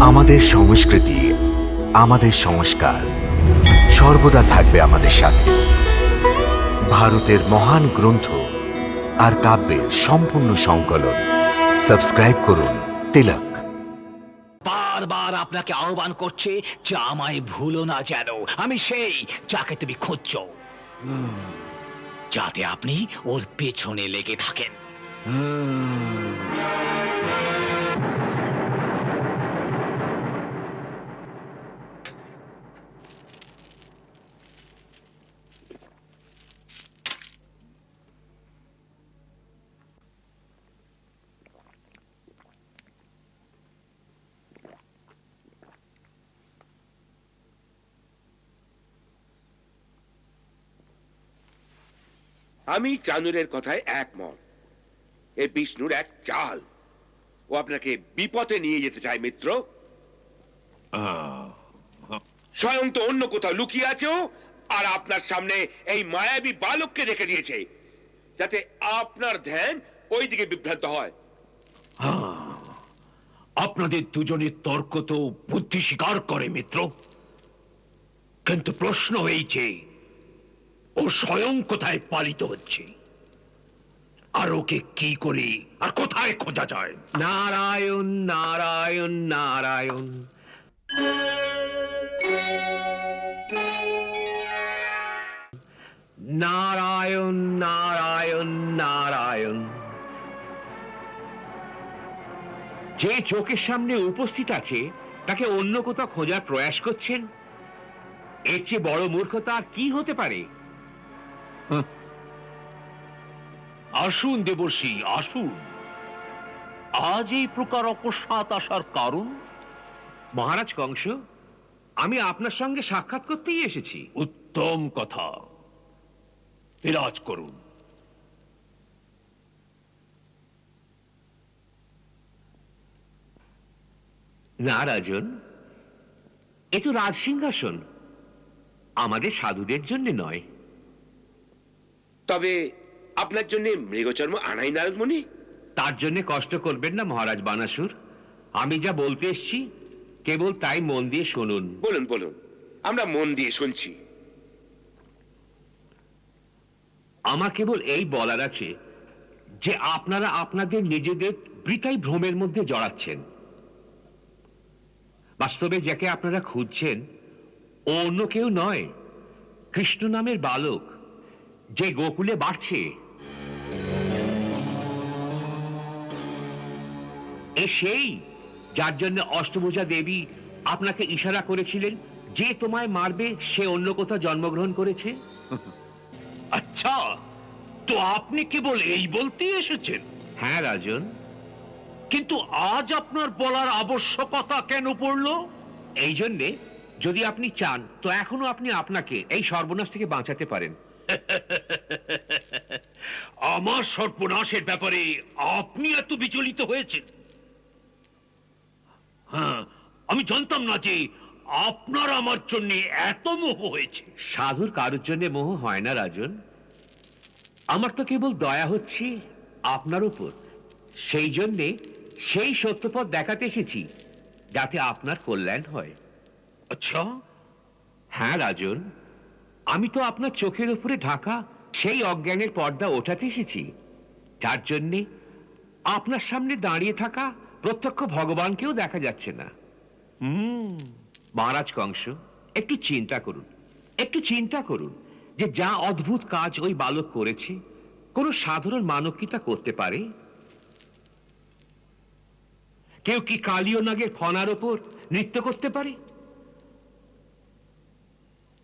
আমাদের সংস্কৃতি, আমাদের সংস্কার সর্বদা থাকবে আমাদের সাথে। ভারতের মহান গ্রন্থ আর কাব্যের সম্পূর্ণ সংকলন। সাবস্ক্রাইব করুন তিলক। বারবার আপনাকে আহ্বান করছে, যে আমায় ভুলো না যেন। আমি সেই যাকে তুমি খুঁজছ। যাতে আপনি ওর পেছনে লেগে থাকেন। হুম। আমি চানুরের কথায় একমত। এ বিষ্ণুর এক চাল। ও আপনাকে বিপথে নিয়ে যেতে চায় মিত্র। স্বয়ং তো অন্য কোথাও লুকিয়ে আছে আর আপনার সামনে এই মায়াবী বালককে রেখে দিয়েছে যাতে আপনার ধ্যান ওই দিকে বিভ্রান্ত হয়। আপনাদের দুজনের তর্ক তো বুদ্ধি স্বীকার করে মিত্র। কিন্তু প্রশ্ন হয়েছে ও স্বয়ং কোথায় পালিত হচ্ছে? আর ওকে কি করে আর কোথায় খোঁজা যায়? নারায়ণ নারায়ণ নারায়ণ। নারায়ণ নারায়ণ নারায়ণ। যে চোখের সামনে উপস্থিত আছে, তাকে অন্য কোথাও খোঁজার প্রয়াস করছেন? এর চেয়ে বড় মূর্খতা আর কি হতে পারে? আসুন দেবর্ষী আসুন। আজ এই প্রকার অকস্মাৎ আসার কারণ? মহারাজ কংস আমি আপনার সঙ্গে সাক্ষাৎ করতেই এসেছি। উত্তম কথা। বিরাজ করুন। না রাজন এ তো রাজসিংহাসন আমাদের সাধুদের জন্য নয়। তবে আপনার জন্য মৃগচর্ম আনাই নারদমণি? তার জন্য কষ্ট করবেন না মহারাজ বানাসুর। আমি যা বলতে এসছি কেবল তাই মন দিয়ে শুনুন। বলুন বলুন। আমরা মন দিয়ে শুনছি। আমার কেবল এই বলার আছে যে আপনারা আপনাদের নিজেদের বৃথাই ভ্রমের মধ্যে জড়াচ্ছেন। বাস্তবে যাকে আপনারা খুঁজছেন ও অন্য কেউ নয় কৃষ্ণ নামের বালক। যে গোকুলে বাড়ছে। এ সেই যার জন্য অষ্টভুজা দেবী আপনাকে ইশারা করেছিলেন যে তোমায় মারবে সে অন্য কোথাও জন্মগ্রহণ করেছে? আচ্ছা তো আপনি কেবল এই বলতেই এসেছেন? হ্যাঁ রাজন। কিন্তু আজ আপনার বলার আবশ্যকতা কেন পড়ল? এই জন্যে যদি আপনি চান তো এখনও আপনি আপনাকে এই সর্বনাশ থেকে বাঁচাতে পারেন। আমার সর্বনাশের ব্যাপারে আপনি এত বিচলিত হয়েছেন। হ্যাঁ আমি জানতাম না যে আপনার আমার জন্য এত মোহ হয়েছে। সাধুর কারোর জন্য মোহ হয় না রাজন। আমার তো কেবল দয়া হচ্ছে আপনার উপর। সেই জন্যে সেই সত্যপথ দেখাতে এসেছি যাতে আপনার কল্যাণ হয়। আচ্ছা। হ্যাঁ রাজন। আমি তো আপনার চোখের উপরে ঢাকা সেই অজ্ঞানের পর্দা ওঠাতে এসেছি। যার জন্যে আপনার সামনে দাঁড়িয়ে থাকা প্রত্যক্ষ ভগবানকেও দেখা যাচ্ছে না। হুম, মহারাজ কংস, একটু চিন্তা করুন। একটু চিন্তা করুন যে যা অদ্ভুত কাজ ওই বালক করেছে, কোন সাধারণ মানব কি তা করতে পারে? কেউ কি কালীয় নাগের ফনার ওপর নৃত্য করতে পারে?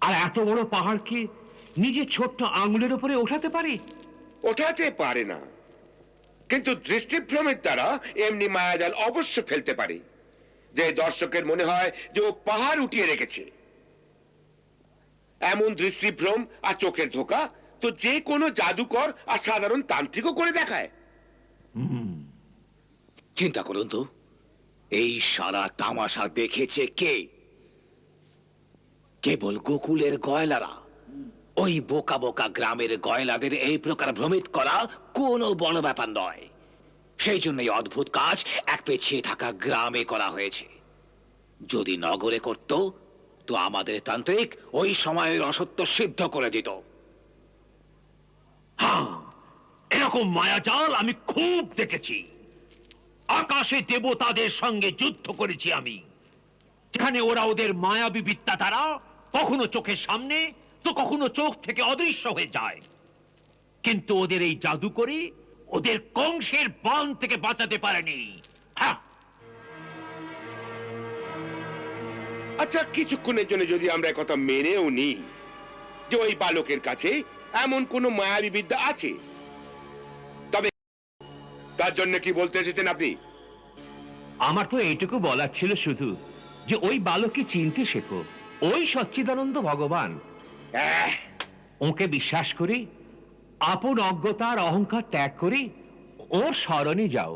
আর এত বড় পাহাড়কে নিজের ছোট্ট আঙুলের উপরে ওঠাতে পারে? ওঠাতে পারে না। কিন্তু দৃষ্টিভ্রমের দ্বারা এমনি মায়াজাল অবশ্য ফেলতে পারে। যে দর্শকের মনে হয় যে ও পাহাড় উঠিয়ে রেখেছে। এমন দৃষ্টিভ্রম আর চোখের ধোকা তো যে কোনো জাদুকর আর সাধারণ তান্ত্রিকও করে দেখায়। চিন্তা করুন তো এই সারা তামাশা দেখেছে কে? কেবল গোকুলের গয়লারা। ওই বোকা বোকা গ্রামের গয়লাদের এই প্রকার ভ্রমিত করা কোনো বড় ব্যাপার নয়। সেই জন্য এই অদ্ভুত কাজ এক পেছিয়ে থাকা গ্রামে করা হয়েছে। যদি নগরে করত, তো আমাদের তান্ত্রিক ওই সময়ের অসত্য সিদ্ধ করে দিত। হ্যাঁ এরকম মায়াজাল আমি খুব দেখেছি। আকাশে দেবতাদের সঙ্গে যুদ্ধ করেছি আমি। যেখানে ওরা ওদের মায়াবী বিদ্যা দ্বারা কখনো চোখের সামনে তো কখনো চোখ থেকে অদৃশ্য হয়ে যায়। কিন্তু ওদের এই জাদু করে ওদের কংসের বান থেকে বাঁচাতে পারেনি। হ্যাঁ। আচ্ছা কিছুক্ষণের জন্য যদি আমরা কথা মেনেও নিই যে ওই বালকের কাছে এমন কোনো মায়াবী বিদ্যা আছে? তবে তার জন্য কি বলতে এসেছেন আপনি? আমার তো এইটুকু বলার ছিল শুধু। যে ওই বালককে চিনতে শেখো। ওই সচ্চিদানন্দ ভগবান। ওকে বিশ্বাস করি আপন অজ্ঞতার অহংকার ত্যাগ করি ওর স্মরণে যাও।